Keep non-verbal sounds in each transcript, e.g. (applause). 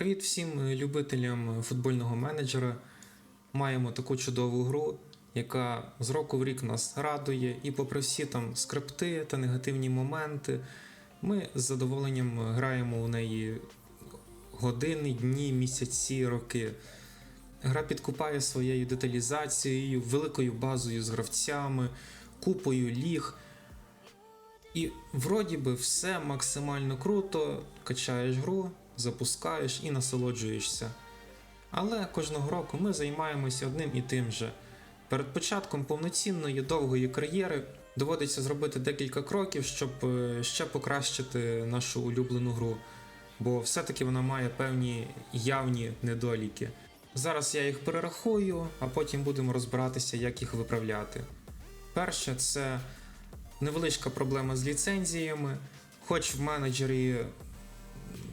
Привіт всім любителям футбольного менеджера. Маємо таку чудову гру, яка з року в рік нас радує, і попри всі там скрипти та негативні моменти, ми з задоволенням граємо у неї години, дні, місяці, роки. Гра підкупає своєю деталізацією, великою базою з гравцями, купою ліг. І вроді би все максимально круто, качаєш гру, запускаєш і насолоджуєшся. Але кожного року ми займаємося одним і тим же. Перед початком повноцінної довгої кар'єри доводиться зробити декілька кроків, щоб е, ще покращити нашу улюблену гру, бо все-таки вона має певні явні недоліки. Зараз я їх перерахую, а потім будемо розбиратися, як їх виправляти. Перше, це невеличка проблема з ліцензіями, хоч в менеджері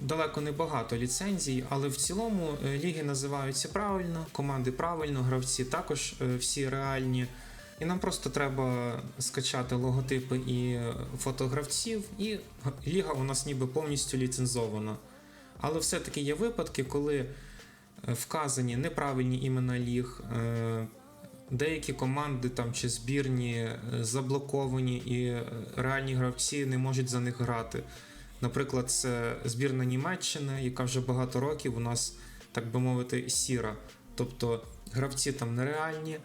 далеко не багато ліцензій, але в цілому е, ліги називаються правильно, команди правильно, гравці також е, всі реальні. І нам просто треба скачати логотипи і е, фотогравців, і ліга у нас ніби повністю ліцензована. Але все-таки є випадки, коли вказані неправильні імена ліг, деякі команди там чи збірні заблоковані, і реальні гравці не можуть за них грати. Наприклад, це збірна Німеччини, яка вже багато років у нас, так би мовити, сіра. Тобто гравці там нереальні,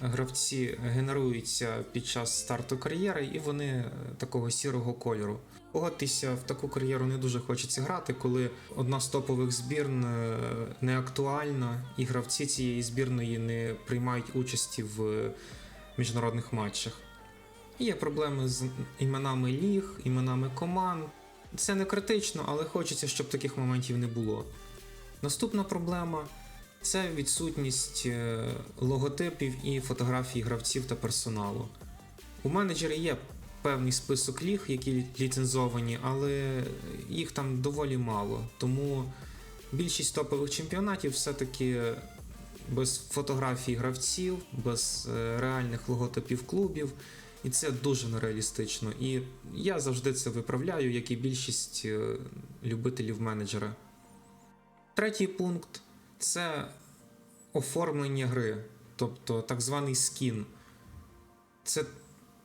гравці генеруються під час старту кар'єри, і вони е, такого сірого кольору. Погодьтеся, в таку кар'єру не дуже хочеться грати, коли одна з топових збірн е, не актуальна, і гравці цієї збірної не приймають участі в е, міжнародних матчах. Є проблеми з іменами ліг, іменами команд. Це не критично, але хочеться, щоб таких моментів не було. Наступна проблема це відсутність е, логотипів і фотографій гравців та персоналу. У менеджері є певний список ліг, які ліцензовані, але їх там доволі мало. Тому більшість топових чемпіонатів все-таки без фотографій гравців, без е, реальних логотипів клубів. І це дуже нереалістично. І я завжди це виправляю, як і більшість е, любителів менеджера. Третій пункт це оформлення гри, тобто так званий скін. Це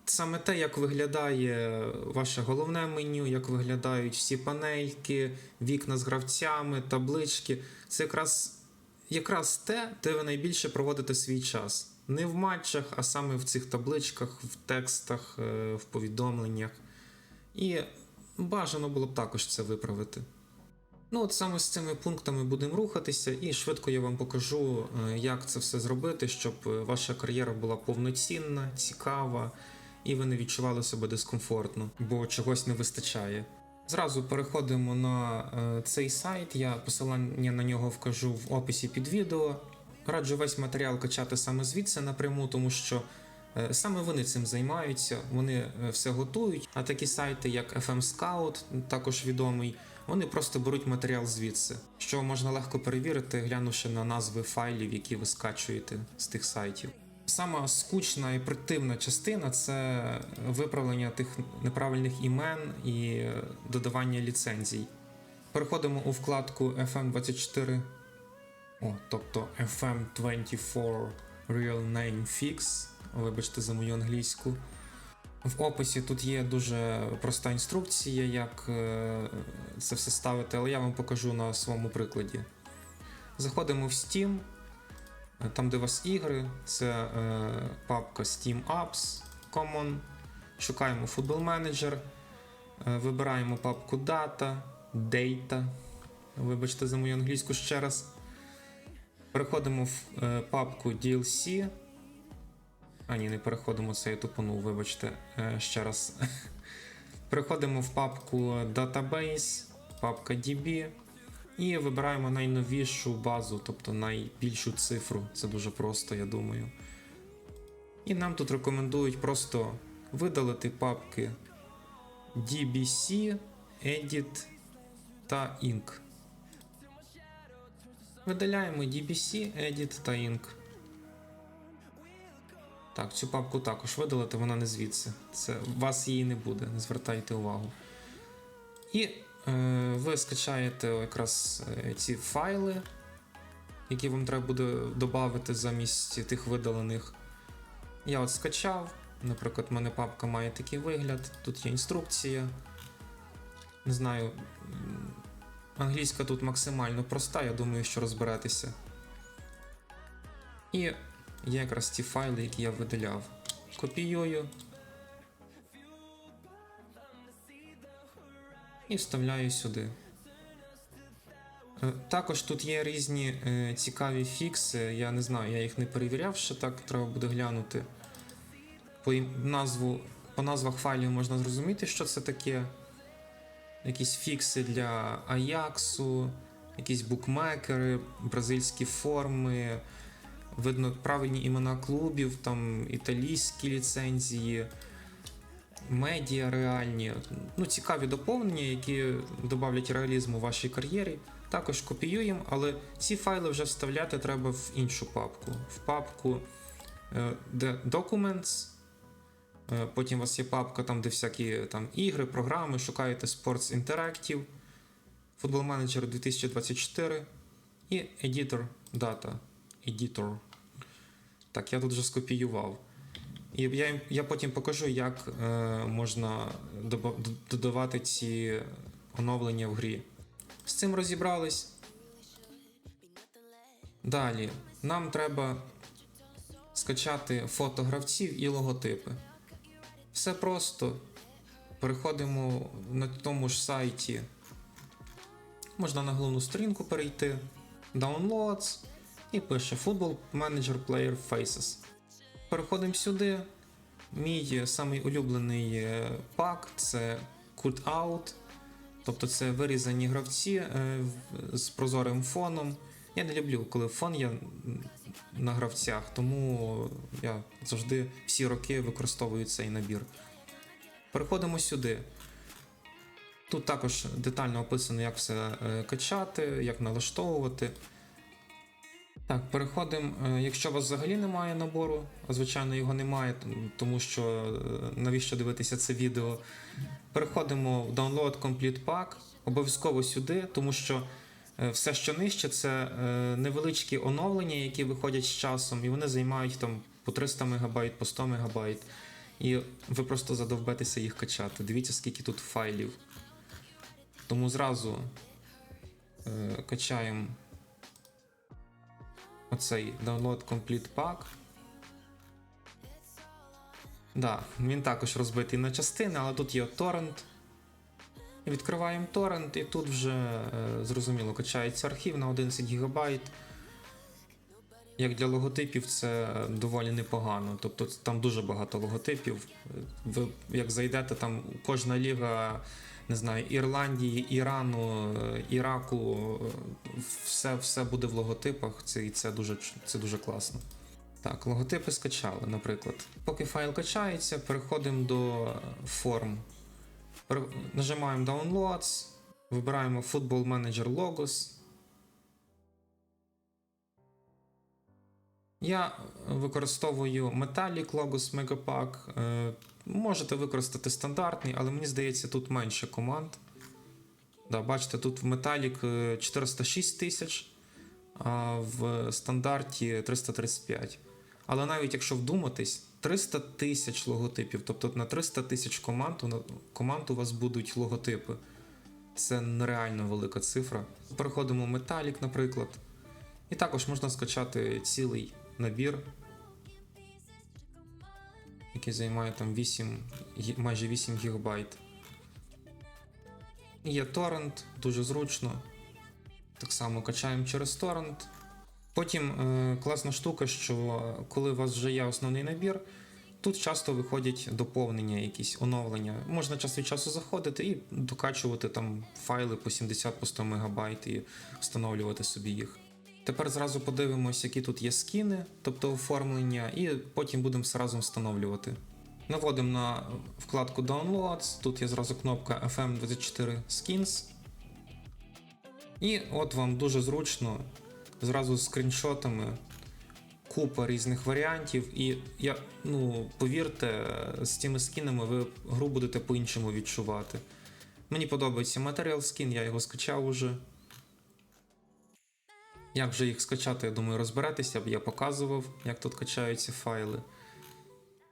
саме те, як виглядає ваше головне меню, як виглядають всі панельки, вікна з гравцями, таблички. Це якраз, якраз те, де ви найбільше проводите свій час. Не в матчах, а саме в цих табличках, в текстах, е, в повідомленнях. І бажано було б також це виправити. Ну, от саме з цими пунктами будемо рухатися, і швидко я вам покажу, е, як це все зробити, щоб е, ваша кар'єра була повноцінна, цікава, і ви не відчували себе дискомфортно, бо чогось не вистачає. Зразу переходимо на цей сайт. Я посилання на нього вкажу в описі під відео. Раджу весь матеріал качати саме звідси напряму, тому що е, саме вони цим займаються, вони е, все готують. А такі сайти, як FM Scout, також відомий, вони просто беруть матеріал звідси, що можна легко перевірити, глянувши на назви файлів, які ви скачуєте з тих сайтів. Сама скучна і противна частина це виправлення тих неправильних імен і е, додавання ліцензій. Переходимо у вкладку FM24 о, тобто FM24 Real Name Fix. Вибачте за мою англійську. В описі тут є дуже проста інструкція, як е, це все ставити, але я вам покажу на своєму прикладі. Заходимо в Steam, е, там, де у вас ігри, це е, папка Steam Apps Common. Шукаємо Football Manager, вибираємо папку Data, Data. Вибачте за мою англійську ще раз. Переходимо в е, папку DLC. А ні, не переходимо, це я тупанув, вибачте, е, ще раз. (laughs) Переходимо в папку Database, папка DB. І вибираємо найновішу базу, тобто найбільшу цифру. Це дуже просто, я думаю. І нам тут рекомендують просто видалити папки DBC, Edit та Ink. Видаляємо DBC, Edit та Ink. Так, цю папку також видалити, вона не звідси. Це, у вас її не буде, не звертайте увагу. І е, ви скачаєте якраз е, ці файли, які вам треба буде додати замість тих видалених. Я от скачав. Наприклад, в мене папка має такий вигляд, тут є інструкція. Не знаю, англійська тут максимально проста, я думаю, що розберетеся. І є якраз ті файли, які я видаляв. Копіюю. І вставляю сюди. Е, Також тут є різні е, цікаві фікси. Я не знаю, я їх не перевіряв, ще так треба буде глянути. По, назву, по назвах файлів можна зрозуміти, що це таке. Якісь фікси для Аяксу, якісь букмекери, бразильські форми, видно правильні імена клубів, там італійські ліцензії, медіа реальні. Ну, цікаві доповнення, які додавлять реалізму вашій кар'єрі. Також копіюємо, але ці файли вже вставляти треба в іншу папку. В папку, е, де Documents. Е, Потім у вас є папка, там, де всякі там, ігри, програми, шукаєте Sports Interactive, Football Manager 2024 і Editor Data. Editor. Так, я тут вже скопіював. І я, я потім покажу, як е, можна додавати ці оновлення в грі. З цим розібрались. Далі. Нам треба скачати фото гравців і логотипи. Все просто. Переходимо на тому ж сайті. Можна на головну сторінку перейти. Downloads і пише Football Manager Player Faces. Переходимо сюди. Мій самий улюблений е, пак це Cut Out. Тобто це вирізані гравці е, з прозорим фоном. Я не люблю, коли фон м, на гравцях, тому я завжди всі роки використовую цей набір. Переходимо сюди. Тут також детально описано, як все е, качати, як налаштовувати. Так, переходимо. е, Якщо у вас взагалі немає набору, звичайно його немає, тому що е, навіщо дивитися це відео. Переходимо в Download Complete Pack, обов'язково сюди, тому що все, що нижче, це е, невеличкі оновлення, які виходять з часом, і вони займають там по 300 МБ, по 100 МБ. І ви просто задовбетеся їх качати. Дивіться, скільки тут файлів. Тому зразу е, качаємо оцей Download Complete Pack. Да, він також розбитий на частини, але тут є торрент. Відкриваємо торрент, і тут вже е, зрозуміло качається архів на 11 ГБ. Як для логотипів, це доволі непогано. Тобто там дуже багато логотипів. Ви як зайдете, там кожна ліга, не знаю, Ірландії, Ірану, е, Іраку, е, все, все буде в логотипах. Це, і це дуже, це дуже класно. Так, логотипи скачали, наприклад. Поки файл качається, переходимо до форм. Нажимаємо Downloads, вибираємо Football Manager Logos. Я використовую Metallic Logos Megapack. Е, Можете використати стандартний, але мені здається, тут менше команд. Да, бачите, тут в Metallic е, 406 тисяч, а в стандарті 335. Але навіть якщо вдуматись, 300 тисяч логотипів, тобто на 300 тисяч команд, команд у вас будуть логотипи. Це нереально велика цифра. Переходимо Metallic, наприклад. І також можна скачати цілий набір, який займає там 8, майже 8 гігабайт. Є торрент, дуже зручно. Так само качаємо через торрент. Потім е, класна штука, що коли у вас вже є основний набір, тут часто виходять доповнення, якісь оновлення. Можна час від часу заходити і докачувати там файли по 70 по 100 МБ і встановлювати собі їх. Тепер зразу подивимось, які тут є скіни, тобто оформлення, і потім будемо все разом встановлювати. Наводимо на вкладку Downloads, тут є зразу кнопка FM24 Skins. І от вам дуже зручно, зразу з скріншотами, купа різних варіантів. І я, ну, повірте, з цими скінами ви гру будете по-іншому відчувати. Мені подобається Material Skin, я його скачав уже. Як вже їх скачати, я думаю, розберетеся, я показував, як тут качаються файли.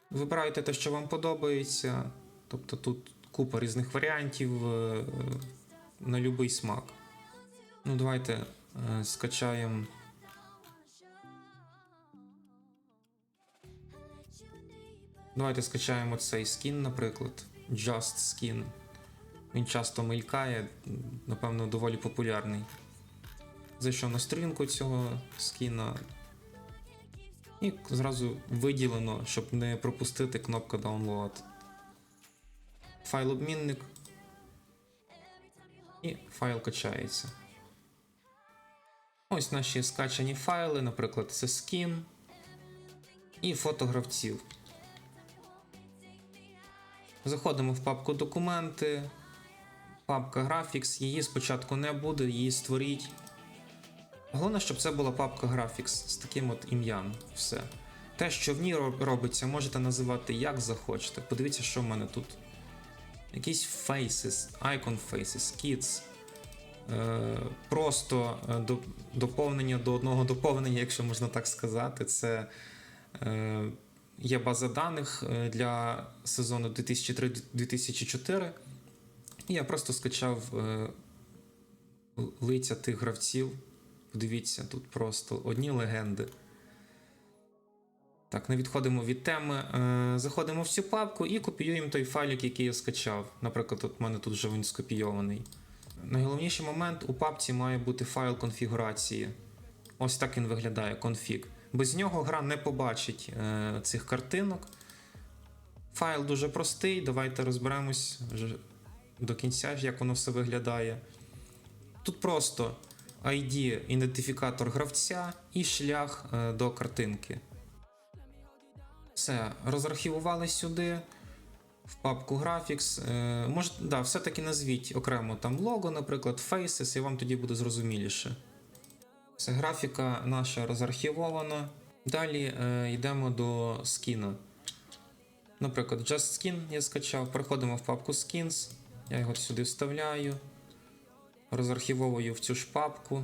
Вибирайте те, що вам подобається. Тобто тут купа різних варіантів е, на будь-який смак. Ну, давайте скачаємо. Давайте скачаємо цей скін, наприклад. Just Skin. Він часто мелькає, напевно, доволі популярний. Зайшов на сторінку цього скіна. І зразу виділено, щоб не пропустити кнопку Download. Файл-обмінник. І файл качається. Ось наші скачані файли, наприклад, це скін і фото гравців. Заходимо в папку документи, папка Graphics, її спочатку не буде, її створіть. Головне, щоб це була папка Graphics з таким от ім'ям. Все. Те, що в ній робиться, можете називати як захочете. Подивіться, що в мене тут. Якісь faces, icon faces, kids. Е, просто е, доповнення до одного доповнення, якщо можна так сказати. Це е, є база даних для сезону 2003-2004. І я просто скачав лиця тих гравців. Подивіться, тут просто одні легенди. Так, не відходимо від теми. Заходимо в цю папку і копіюємо той файлик, який я скачав. Наприклад, от в мене тут вже він скопійований. Найголовніший момент у папці має бути файл конфігурації. Ось так він виглядає конфіг. Без нього гра не побачить е, цих картинок. Файл дуже простий. Давайте розберемось до кінця, як воно все виглядає. Тут просто ID, ідентифікатор гравця і шлях е, до картинки. Все, розархівували сюди в папку Graphics. Е, може, да, все-таки назвіть окремо там лого, наприклад, Faces, і вам тоді буде зрозуміліше. Все, графіка наша розархівована. Далі е, йдемо до скіна. Наприклад, Just Skin я скачав. Переходимо в папку Skins. Я його сюди вставляю. Розархівовую в цю ж папку.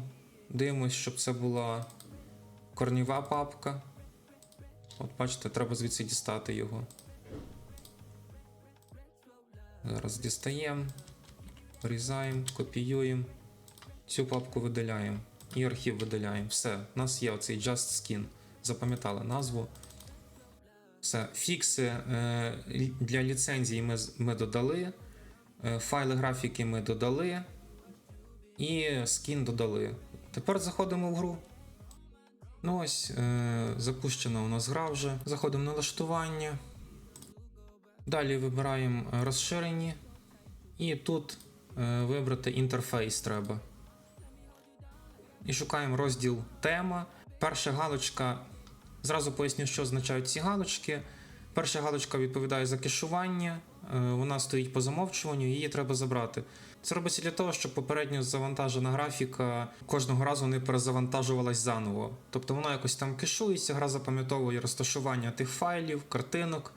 Дивимось, щоб це була корнєва папка. От бачите, треба звідси дістати його. Зараз дістаємо, вирізаємо, копіюємо. Цю папку видаляємо. І архів видаляємо. Все, у нас є оцей Just Skin. Запам'ятали назву. Все, фікси е, для ліцензії ми, ми додали. Е, файли графіки ми додали. І скін додали. Тепер заходимо в гру. Ну ось, е, запущена у нас гра вже. Заходимо на налаштування. Далі вибираємо е, розширені. І тут е, вибрати інтерфейс треба. І шукаємо розділ тема. Перша галочка. Зразу поясню, що означають ці галочки. Перша галочка відповідає за кешування, е, вона стоїть по замовчуванню, її треба забрати. Це робиться для того, щоб попередньо завантажена графіка кожного разу не перезавантажувалась заново. Тобто воно якось там кешується, гра запам'ятовує розташування тих файлів, картинок,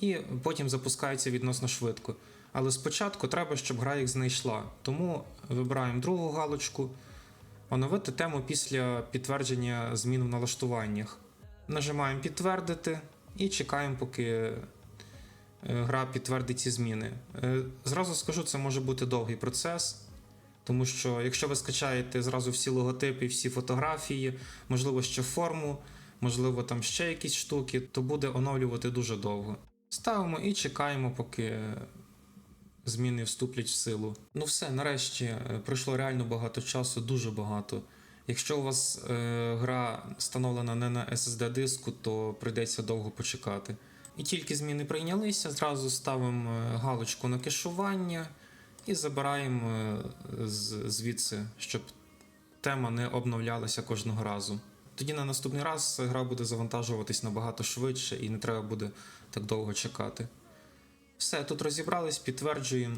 і потім запускається відносно швидко. Але спочатку треба, щоб гра їх знайшла. Тому вибираємо другу галочку, оновити тему після підтвердження змін в налаштуваннях. Нажимаємо підтвердити і чекаємо, поки е, гра підтвердить ці зміни. Е, Зразу скажу, це може бути довгий процес, тому що якщо ви скачаєте зразу всі логотипи, всі фотографії, можливо, ще форму, можливо, там ще якісь штуки, то буде оновлювати дуже довго. Ставимо і чекаємо, поки зміни вступлять в силу. Ну все, нарешті е, пройшло реально багато часу, дуже багато. Якщо у вас е, гра встановлена не на SSD диску, то прийдеться довго почекати. І тільки зміни прийнялися, зразу ставимо е, галочку на кешування і забираємо е, звідси, щоб тема не обновлялася кожного разу. Тоді на наступний раз гра буде завантажуватись набагато швидше і не треба буде так довго чекати. Все, тут розібрались, підтверджуємо.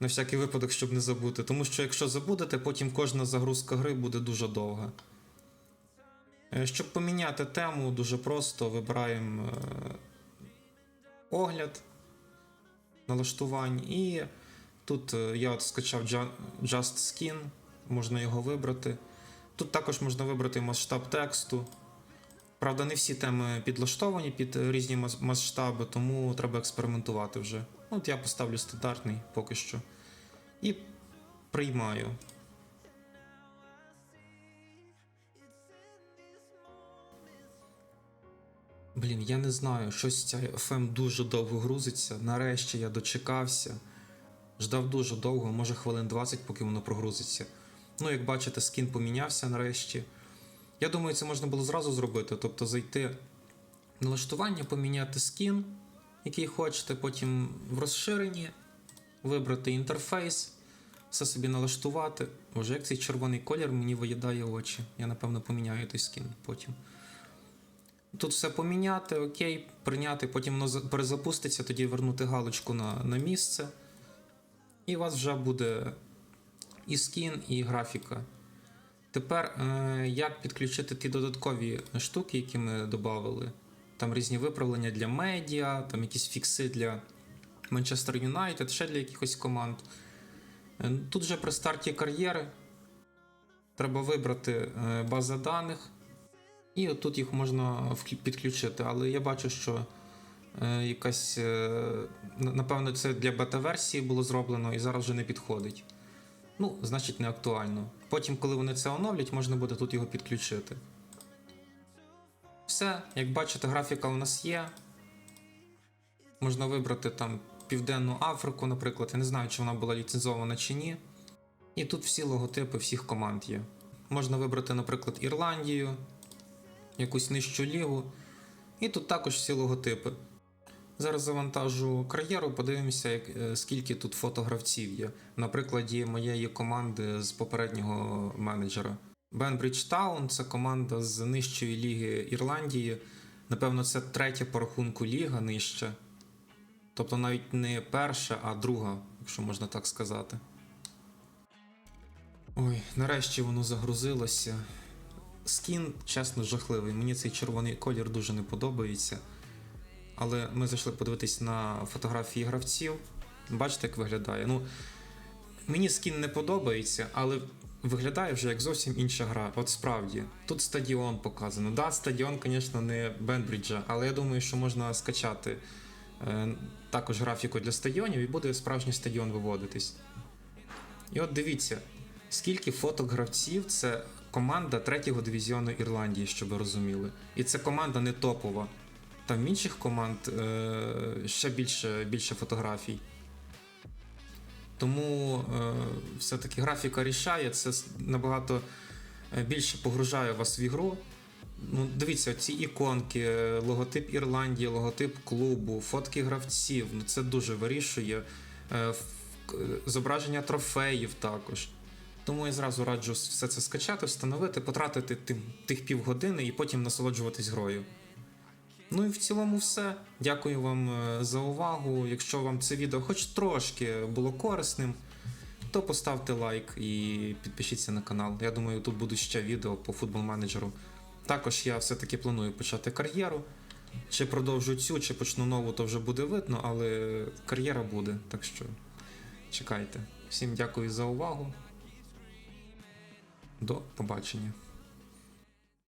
На всякий випадок, щоб не забути. Тому що якщо забудете, потім кожна загрузка гри буде дуже довга. Е, Щоб поміняти тему, дуже просто вибираємо е, огляд налаштувань і Тут е, я от скачав Just Skin, можна його вибрати. Тут також можна вибрати масштаб тексту. Правда, не всі теми підлаштовані під різні масштаби, тому треба експериментувати вже. От я поставлю стандартний поки що. І приймаю. Блін, я не знаю, щось ця FM дуже довго грузиться. Нарешті я дочекався. Ждав дуже довго, може хвилин 20, поки воно прогрузиться. Ну, як бачите, скін помінявся нарешті. Я думаю, це можна було зразу зробити, тобто зайти в налаштування, поміняти скін, який хочете, потім в розширенні, вибрати інтерфейс, все собі налаштувати. Боже, як цей червоний колір мені виїдає очі. Я, напевно, поміняю той скін потім. Тут все поміняти, окей, прийняти, потім воно перезапуститься, тоді вернути галочку на, на місце. І у вас вже буде і скін, і графіка. Тепер, е, як підключити ті додаткові штуки, які ми додали. Там різні виправлення для медіа, там якісь фікси для Манчестер Юнайтед, ще для якихось команд. Е, Тут вже при старті кар'єри треба вибрати е, база даних, і отут їх можна підключити. Але я бачу, що якась, напевно, це для бета-версії було зроблено і зараз вже не підходить. Ну, значить, не актуально. Потім, коли вони це оновлять, можна буде тут його підключити. Все, як бачите, графіка у нас є. Можна вибрати там Південну Африку, наприклад. Я не знаю, чи вона була ліцензована чи ні. І тут всі логотипи всіх команд є. Можна вибрати, наприклад, Ірландію, якусь нижчу лігу. І тут також всі логотипи. Зараз завантажу кар'єру, подивимося, як, е, скільки тут фотогравців є. На прикладі моєї команди з попереднього менеджера. Бенбридж Таун це команда з нижчої ліги Ірландії. Напевно, це третя по рахунку ліга нижча. Тобто навіть не перша, а друга, якщо можна так сказати. Ой, нарешті воно загрузилося. Скін, чесно, жахливий. Мені цей червоний колір дуже не подобається. Але ми зайшли подивитись на фотографії гравців. Бачите, як виглядає. Ну, мені скін не подобається, але виглядає вже як зовсім інша гра. От справді. Тут стадіон показано. Да, стадіон, звісно, не Бенбріджа, але я думаю, що можна скачати е, також графіку для стадіонів і буде справжній стадіон виводитись. І от дивіться, скільки фоток гравців це команда третього дивізіону Ірландії, щоб ви розуміли. І це команда не топова. Там інших команд е, ще більше, більше фотографій. Тому е, все-таки графіка рішає, це набагато е, більше погружає вас в ігру. Ну, дивіться, ці іконки, логотип Ірландії, логотип клубу, фотки гравців. Ну, це дуже вирішує. Зображення трофеїв також. Тому я зразу раджу все це скачати, встановити, потратити тим, тих півгодини і потім насолоджуватись грою. Ну і в цілому все. Дякую вам е, за увагу. Якщо вам це відео хоч трошки було корисним, то поставте лайк і підпишіться на канал. Я думаю, тут будуть ще відео по футбол менеджеру. Також я все-таки планую почати кар'єру. Чи продовжу цю, чи почну нову, то вже буде видно, але кар'єра буде. Так що чекайте. Всім дякую за увагу. До побачення.